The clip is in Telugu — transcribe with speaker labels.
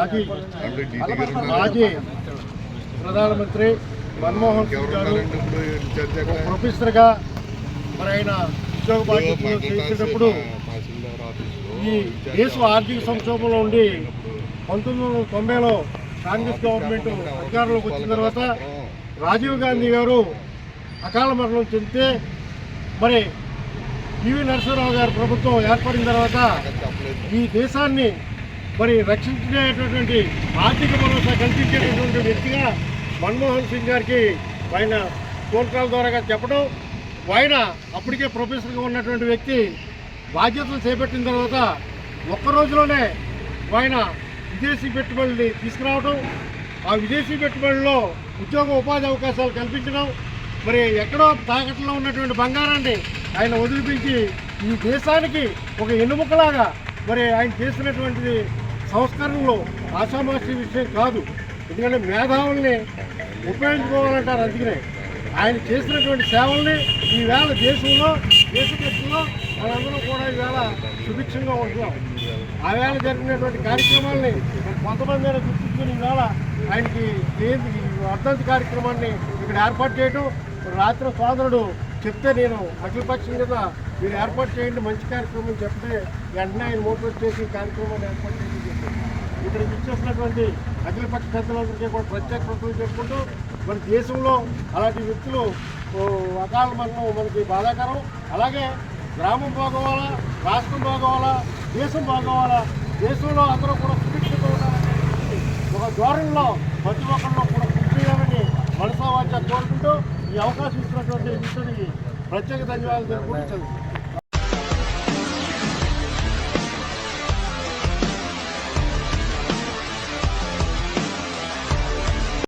Speaker 1: మాజీ. మాజీ ప్రధానమంత్రి మన్మోహన్ సింగ్ గారు? ప్రొఫెసర్గా మరి ఆయన ఉద్యోగ బాధ్యతలు ఈ దేశం ఆర్థిక సంక్షోభంలో ఉండి పంతొమ్మిది వందల తొంభైలో కాంగ్రెస్ గవర్నమెంట్ అధికారంలోకి వచ్చిన తర్వాత రాజీవ్ గాంధీ గారు అకాల మరణం చెందితే మరి పివి నరసింహరావు గారి ప్రభుత్వం ఏర్పడిన తర్వాత ఈ దేశాన్ని మరి రక్షించేటటువంటి ఆర్థిక భరోసా కల్పించేటటువంటి వ్యక్తిగా మన్మోహన్ సింగ్ గారికి ఆయన ఫోన్ కాల్ ద్వారా చెప్పడం ఆయన అప్పటికే ప్రొఫెసర్గా ఉన్నటువంటి వ్యక్తి బాధ్యతలు చేపట్టిన తర్వాత ఒక్క రోజులోనే ఆయన విదేశీ పెట్టుబడుల్ని తీసుకురావడం ఆ విదేశీ పెట్టుబడుల్లో ఉద్యోగ ఉపాధి అవకాశాలు కల్పించడం మరి ఎక్కడో తాకట్లో ఉన్నటువంటి బంగారాన్ని ఆయన వదిలిపించి ఈ దేశానికి ఒక ఎన్నుముకలాగా మరి ఆయన చేసినటువంటిది సంస్కరణలో ఆషామాషి విషయం కాదు ఎందుకంటే మేధావుల్ని ఉపయోగించుకోవాలంటారు అందుకనే. ఆయన చేసినటువంటి సేవల్ని ఈవేళ దేశంలో దేశకృష్ణలో మనందరం కూడా ఈవేళ సుభిక్షంగా ఉంటున్నాం. ఆ వేళ జరిగినటువంటి కార్యక్రమాల్ని కొంతమంది అయినా గుర్తించుకుని ఈవేళ ఆయనకి ఏంటి వర్ధంతి కార్యక్రమాన్ని ఇక్కడ ఏర్పాటు చేయడం రాత్రి సోదరుడు చెప్తే నేను అఖిలపక్షం కింద మీరు ఏర్పాటు చేయండి మంచి కార్యక్రమం చెప్తే వెంటనే ఆయన మోటివేట్ చేసి కార్యక్రమాన్ని ఏర్పాటు చేసి ఇక్కడ ఇచ్చేసినటువంటి అఖిలపక్ష పెద్దలందరికీ కూడా ప్రత్యేక కృతజ్ఞతలు చెప్పుకుంటూ మన దేశంలో అలాంటి వ్యక్తులు అకాల మరణం మనకి బాధాకరం. అలాగే గ్రామం బాగోవాలా రాష్ట్రం బాగోవాలా దేశం బాగోవాలా దేశంలో అందరూ కూడా సుభిక్షతో ఉండాలనేటువంటి ఒక ధోరణిలో ప్రతి ఒక్కరిలో కూడా పుట్టియాలని మనసావాచ కోరుకుంటూ ఈ అవకాశం ఇచ్చినటువంటి మిత్రుడికి ప్రత్యేక ధన్యవాదాలు తెలుపుకుంటూ